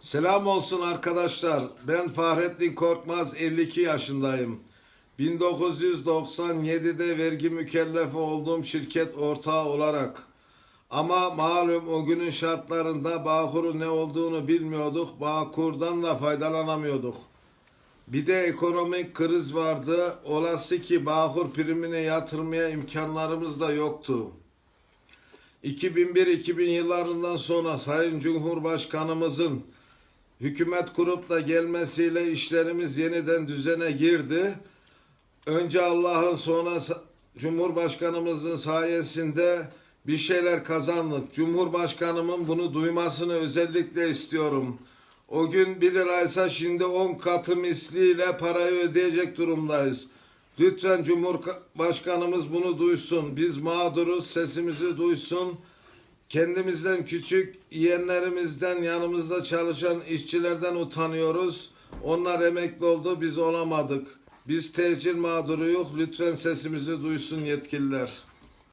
Selam olsun arkadaşlar. Ben Fahrettin Korkmaz 52 yaşındayım. 1997'de vergi mükellefi olduğum şirket ortağı olarak ama malum o günün şartlarında Bağkur'un ne olduğunu bilmiyorduk. Bağkur'dan da faydalanamıyorduk. Bir de ekonomik kriz vardı. Olası ki Bağkur primine yatırmaya imkanlarımız da yoktu. 2001-2000 yıllarından sonra Sayın Cumhurbaşkanımızın hükümet kurup da gelmesiyle işlerimiz yeniden düzene girdi. Önce Allah'ın sonra Cumhurbaşkanımızın sayesinde bir şeyler kazandık. Cumhurbaşkanımın bunu duymasını özellikle istiyorum. O gün 1 liraysa şimdi 10 katı misliyle parayı ödeyecek durumdayız. Lütfen Cumhurbaşkanımız bunu duysun. Biz mağduruz, sesimizi duysun. Kendimizden küçük yeğenlerimizden yanımızda çalışan işçilerden utanıyoruz. Onlar emekli oldu biz olamadık. Biz tecil mağduruyuz. Lütfen sesimizi duysun yetkililer.